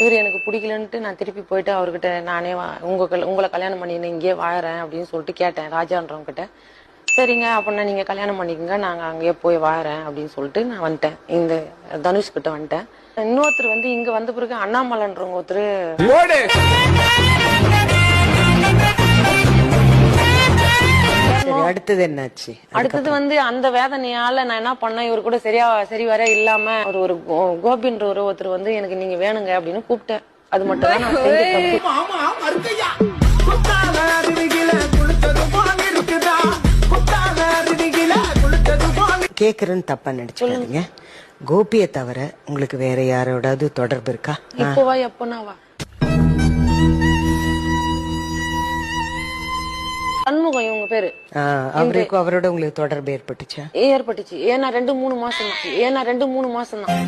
இவர் எனக்கு பிடிக்கலன்ட்டு நான் திருப்பி போயிட்டு அவர்கிட்ட நானே வா- உங்க கல்- உங்களை கல்யாணம் பண்ணின்னு இங்கேயே வாழறேன் அப்படின்னு சொல்லிட்டு கேட்டேன் ராஜான்றவங்க கிட்ட. சரிங்க அப்படின்னா நீங்க கல்யாணம் பண்ணிக்கோங்க நாங்க அங்கேயே போய் வாழறேன் அப்படின்னு சொல்லிட்டு நான் வந்துட்டேன். இந்த தனுஷ் கிட்ட வந்துட்டேன். இன்னொருத்தர் வந்து இங்க வந்த பிறகு அண்ணாமலைன்றவங்க ஒருத்தர் அடுத்தது என்னாச்சு? அடுத்தது வந்து அந்த வேதனையால நான் என்ன பண்ணேன்? இவர் கூட சரியா சரி வர இல்லாம ஒரு ஒரு கோ- கோபின்ற ஒரு ஒருத்தர் வந்து எனக்கு நீங்க வேணுங்க அப்படின்னு கூப்பிட்டேன். அது மட்டும் தான் நான் செஞ்ச தப்பு கேக்குறேன்னு தப்பா நினைச்சுக்காதீங்க. கோபியை தவிர உங்களுக்கு வேற யாரோடாவது தொடர்பு இருக்கா? இப்போவா எப்போனாவா சண்முகம் இவங்க பேரு. அவருக்கு அவரோட உங்களுக்கு தொடர்பு ஏற்பட்டுச்சா? ஏற்பட்டுச்சு. ஏன்னா ரெண்டு மூணு மாசம் ஏன்னா ரெண்டு மூணு மாசம் தான்.